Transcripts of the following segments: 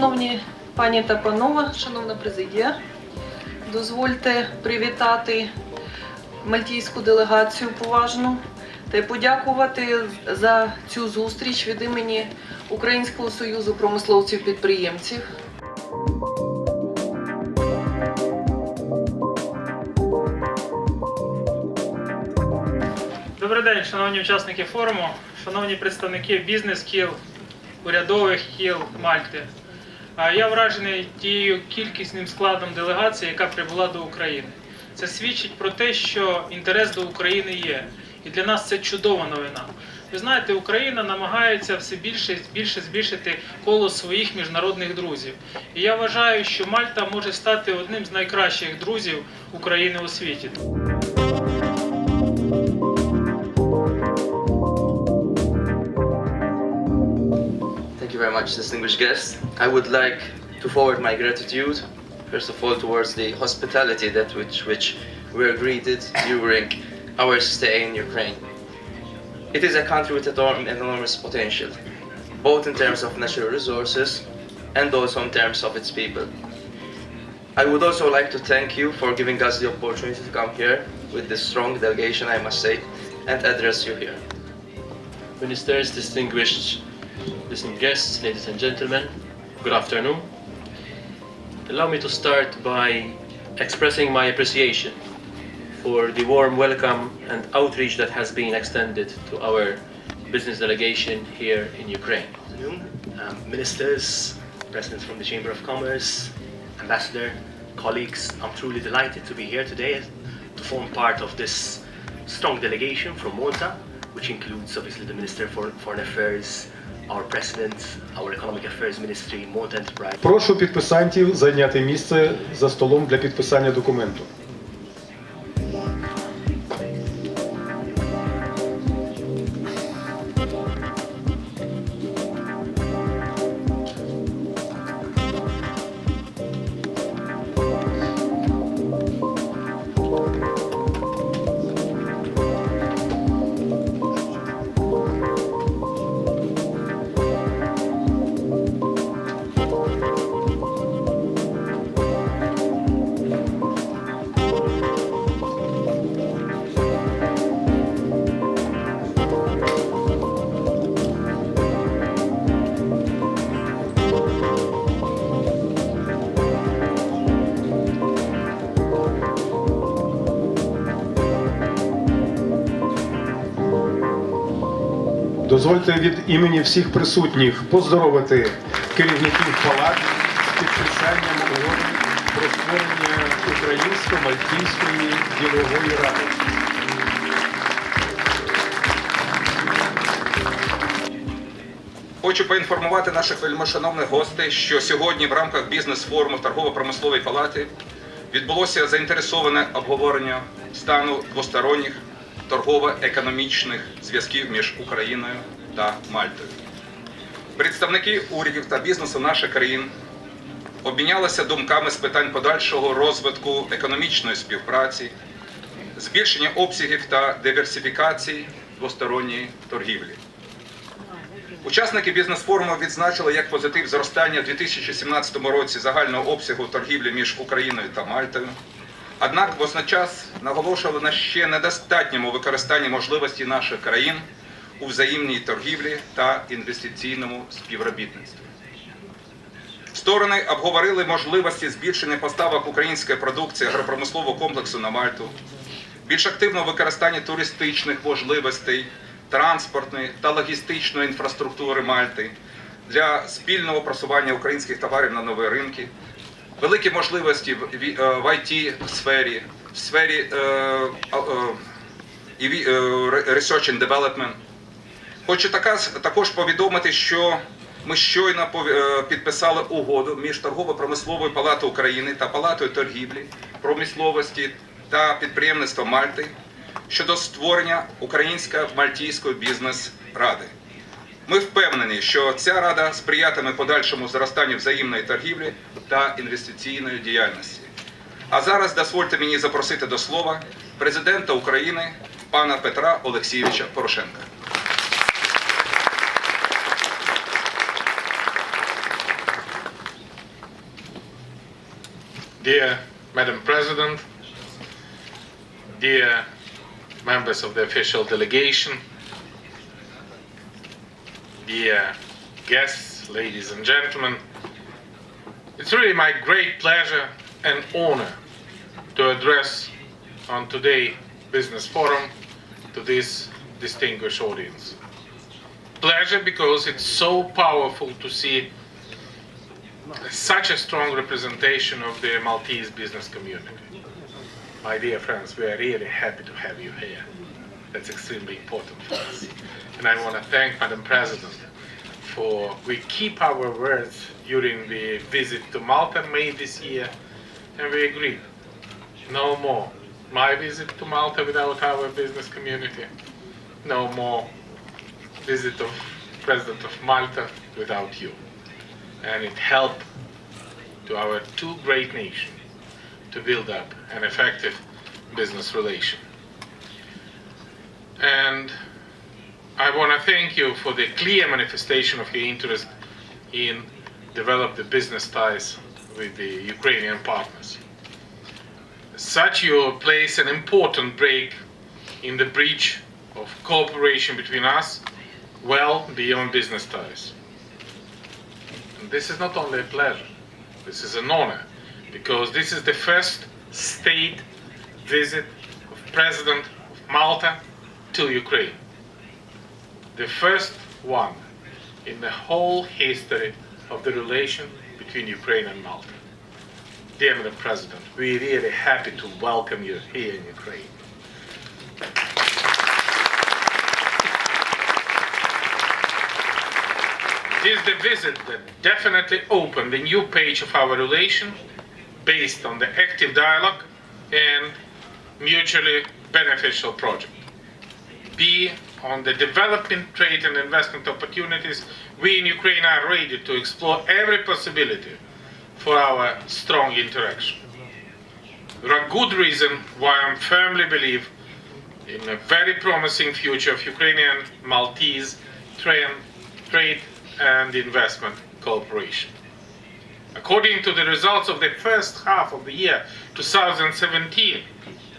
Шановні пані та панове, шановна президія, дозвольте привітати мальтійську делегацію поважну та подякувати за цю зустріч від імені Українського союзу промисловців-підприємців. Добрий день, шановні учасники форуму, шановні представники бізнес-кіл, урядових кіл Мальти. Я вражений тією кількісним складом делегації, яка прибула до України. Це свідчить про те, що інтерес до України є. І для нас це чудова новина. Ви знаєте, Україна намагається все більше більше збільшити коло своїх міжнародних друзів. І я вважаю, що Мальта може стати одним з найкращих друзів України у світі. Very much, distinguished guests. I would like to forward my gratitude, first of all, towards the hospitality that which, which we were greeted during our stay in Ukraine. It is a country with enorm- enormous potential, both in terms of natural resources and also in terms of its people. I would also like to thank you for giving us the opportunity to come here with this strong delegation, I must say, and address you here. Ministers, distinguished listening guests, ladies and gentlemen, good afternoon. Allow me to start by expressing my appreciation for the warm welcome and outreach that has been extended to our business delegation here in Ukraine. Um, ministers, presidents from the Chamber of Commerce, ambassador, colleagues, I'm truly delighted to be here today to form part of this strong delegation from Malta, which includes obviously the Minister for Foreign Affairs, Прошу підписантів зайняти місце за столом для підписання документу. Дозвольте від імені всіх присутніх поздоровити керівників палат з підписанням угоди про створення Українсько-Мальтійської ділової ради. Хочу поінформувати наших вельмишановних гостей, що сьогодні в рамках бізнес-форуму в торгово-промисловій палаті відбулося заінтересоване обговорення стану двосторонніх торгово-економічних зв'язків між Україною та Мальтою. Представники урядів та бізнесу наших країн обмінялися думками з питань подальшого розвитку економічної співпраці, збільшення обсягів та диверсифікації двосторонньої торгівлі. Учасники бізнес-форуму відзначили як позитив зростання у 2017 році загального обсягу торгівлі між Україною та Мальтою. Однак водночас наголошували на ще недостатньому використанні можливості наших країн у взаємній торгівлі та інвестиційному співробітництві. Сторони обговорили можливості збільшення поставок української продукції агропромислового комплексу на Мальту, більш активне використання туристичних можливостей, транспортної та логістичної інфраструктури Мальти для спільного просування українських товарів на нові ринки, великі можливості в ві- е, в IT сфері, в сфері е, е, і е, Research and Development. Хочу також повідомити, що ми щойно е, підписали угоду між торгово-промисловою палатою України та палатою торгівлі, промисловості та підприємництва Мальти щодо створення українсько-мальтійської бізнес-ради. Ми впевнені, що ця рада сприятиме подальшому зростанню взаємної торгівлі та інвестиційної діяльності. А зараз дозвольте мені запросити до слова президента України пана Петра Олексійовича Порошенка. Dear Madam President, dear members of the official delegation, dear guests, ladies and gentlemen, it's really my great pleasure and honor to address on today's Business Forum to this distinguished audience. Pleasure because it's so powerful to see such a strong representation of the Maltese business community. My dear friends, we are really happy to have you here. That's extremely important for us. And I want to thank Madam President for we keep our words during the visit to Malta May this year, and we agreed no more my visit to Malta without our business community, no more visit of President of Malta without you and it helped to our two great nations to build up an effective business relation. And I want to thank you for the clear manifestation of your interest in develop the business ties with the Ukrainian partners. Such you place an important break in the breach of cooperation between us well beyond business ties. This is not only a pleasure, this is an honor, because this is the first state visit of President of Malta to Ukraine. The first one in the whole history of the relation between Ukraine and Malta. Dear Madam President, we're really happy to welcome you here in Ukraine. Is the visit that definitely opened a new page of our relation based on the active dialogue and mutually beneficial project. B, on the developing trade and investment opportunities, we in Ukraine are ready to explore every possibility for our strong interaction. There are good reasons why I firmly believe in a very promising future of Ukrainian Maltese trade, trade and investment cooperation. According to the results of the first half of the year 2017,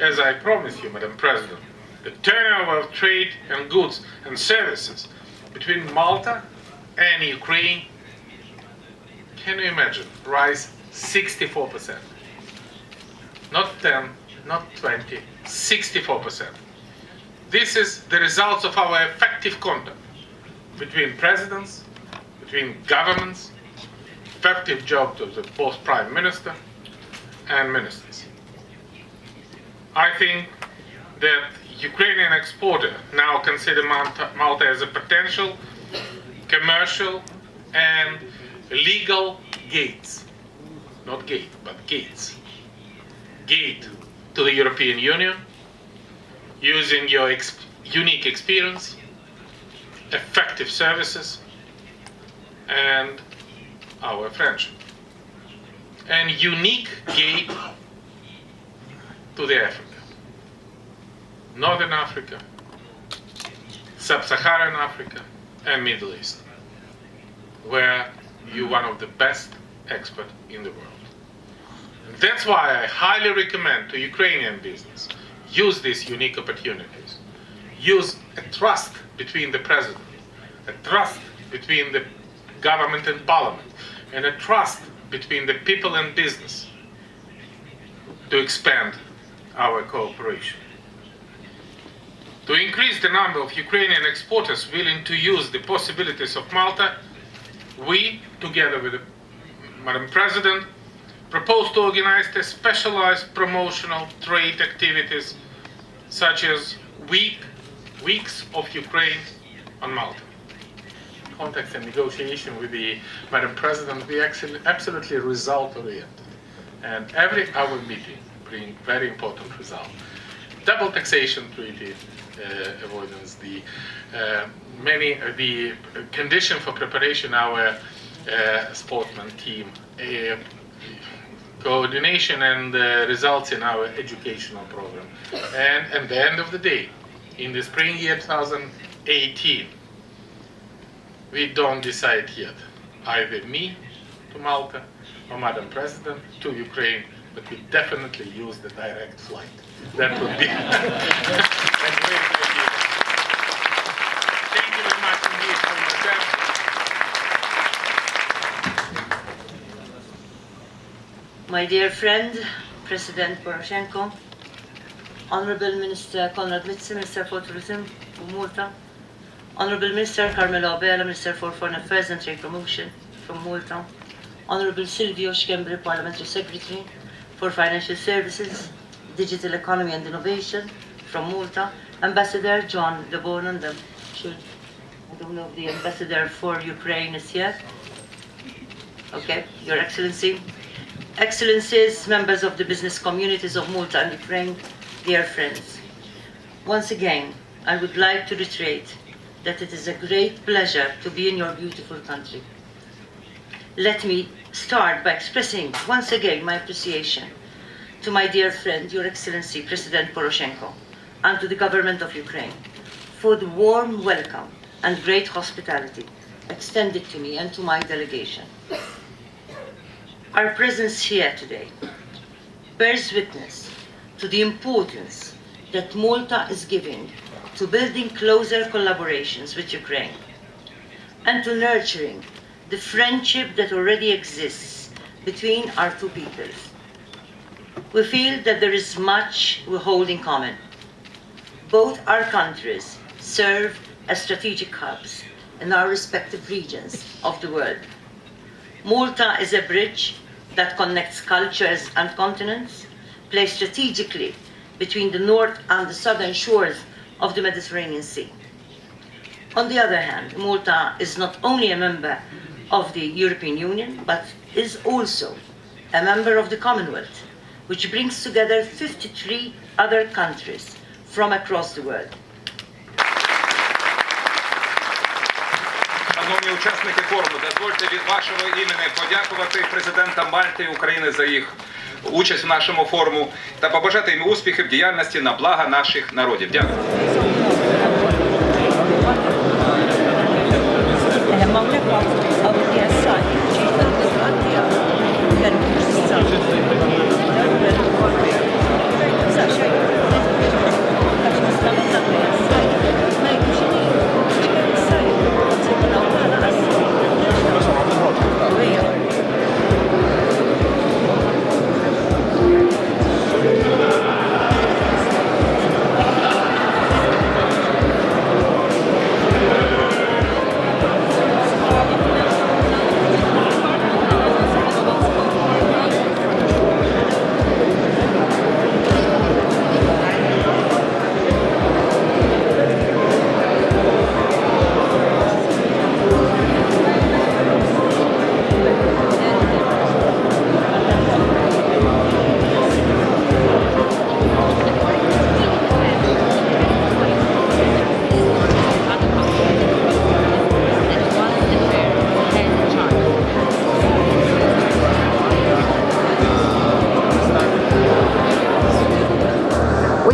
as I promised you, Madam President, the turnover of trade and goods and services between Malta and Ukraine, can you imagine, rise 64%. Not 10, not 20, 64%. This is the results of our effective contact between presidents, between governments, effective job of the both prime minister and ministers. I think that Ukrainian exporter now consider Malta as a potential commercial and legal gates, not gate, but gates, gate to the European Union, using your ex- unique experience, effective services, and our friendship. And unique gate to the Africa. Northern Africa, Sub-Saharan Africa, and Middle East, where you're one of the best experts in the world. That's why I highly recommend to Ukrainian business use these unique opportunities. Use a trust between the president, a trust between the government and parliament, and a trust between the people and business to expand our cooperation. To increase the number of Ukrainian exporters willing to use the possibilities of Malta, we, together with the Madam President, propose to organize a specialized promotional trade activities such as week, weeks of Ukraine on Malta. Contact and negotiation with the Madam President, we absolutely result oriented. And every hour meeting bring very important result. Double taxation treaty uh, avoidance, the uh, many uh, the condition for preparation our uh, sportsman team, uh, coordination and uh, results in our educational program. And at the end of the day, in the spring year 2018, we don't decide yet. Either me to Malta or Madam President to Ukraine but we definitely use the direct flight. That would be a great idea. Thank you very much indeed for. My dear friend, President Poroshenko, Honorable Minister Konrad Mitzi, Minister for Tourism Malta, Honorable Minister Carmelo Abela, Minister for Foreign Affairs and Trade Promotion from Malta, Honorable Silvio Schembri, Parliamentary Secretary for Financial Services, Digital Economy and Innovation from Malta, Ambassador John Lebonan, the should I don't know if the ambassador for Ukraine is here. Okay, Your Excellency. Excellencies, members of the business communities of Malta and Ukraine, dear friends. Once again, I would like to reiterate that it is a great pleasure to be in your beautiful country. Let me start by expressing once again my appreciation to my dear friend, Your Excellency President Poroshenko, and to the government of Ukraine for the warm welcome and great hospitality extended to me and to my delegation. Our presence here today bears witness to the importance that Malta is giving to building closer collaborations with Ukraine and to nurturing the friendship that already exists between our two peoples. We feel that there is much we hold in common. Both our countries serve as strategic hubs in our respective regions of the world. Malta is a bridge that connects cultures and continents, placed strategically between the north and the southern shores of the Mediterranean Sea. On the other hand, Malta is not only a member of the European Union, but is also a member of the Commonwealth, which brings together 53 other countries from across the world. Шановні учасники форуму, дозвольте від вашого імені подякувати президентам Мальти України за їх участь в нашому форуму та побажати їм успіхів в діяльності на благо наших народів. Дякую. Thank you.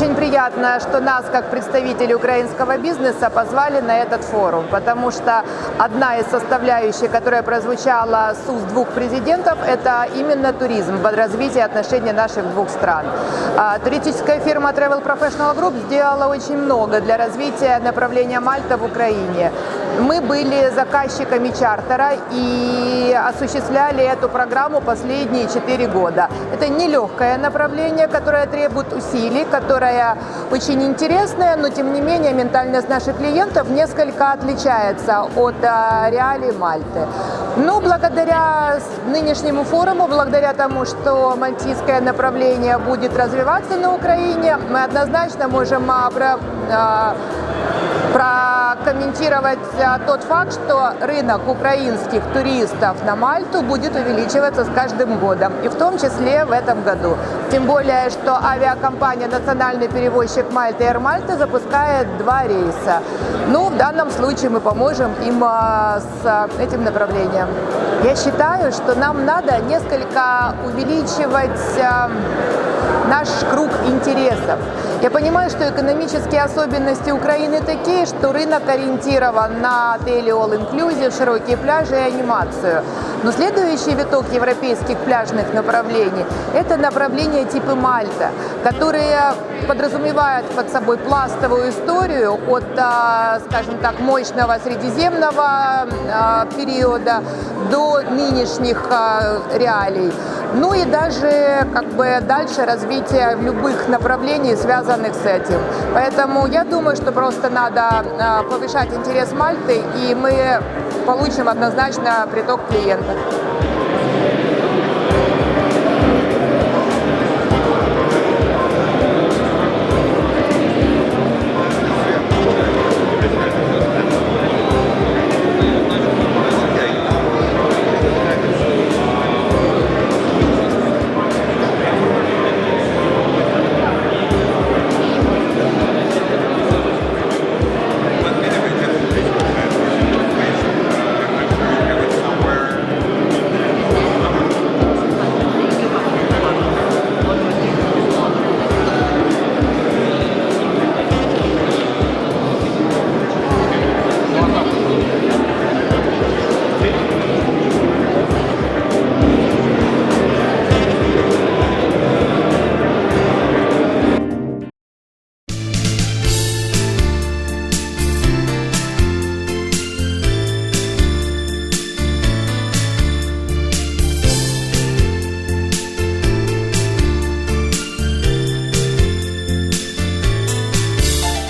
Очень приятно, что нас, как представители украинского бизнеса, позвали на этот форум, потому что одна из составляющих, которая прозвучала с уст двух президентов, это именно туризм, развитие отношений наших двух стран. А, Туристическая фирма Travel Professional Group сделала очень много для развития направления Мальта в Украине. Мы были заказчиками чартера и осуществляли эту программу последние четыре года. Это нелегкое направление, которое требует усилий, которое очень интересное, но тем не менее ментальность наших клиентов несколько отличается от а, реалий Мальты. Ну, благодаря нынешнему форуму, благодаря тому, что мальтийское направление будет развиваться на Украине, мы однозначно можем а, прокомментировать а, тот факт, что рынок украинских туристов на Мальту будет увеличиваться с каждым годом, и в том числе в этом году. Тем более, что авиакомпания «Национальный перевозчик Мальты» Air Malta запускает два рейса. Ну, в данном случае мы поможем им а, с а, этим направлением. Я считаю, что нам надо несколько увеличивать наш круг интересов. Я понимаю, что экономические особенности Украины такие, идеи, что рынок ориентирован на отели All Inclusive, широкие пляжи и анимацию. Но следующий виток европейских пляжных направлений – это направления типа Мальта, которые подразумевают под собой пластовую историю от, а, скажем так, мощного средиземного а, периода до нынешних а, реалий. Ну и даже как бы дальше развитие любых направлений, связанных с этим. Поэтому я думаю, что просто надо а, повышать интерес Мальты, и мы получим однозначно приток клиентов.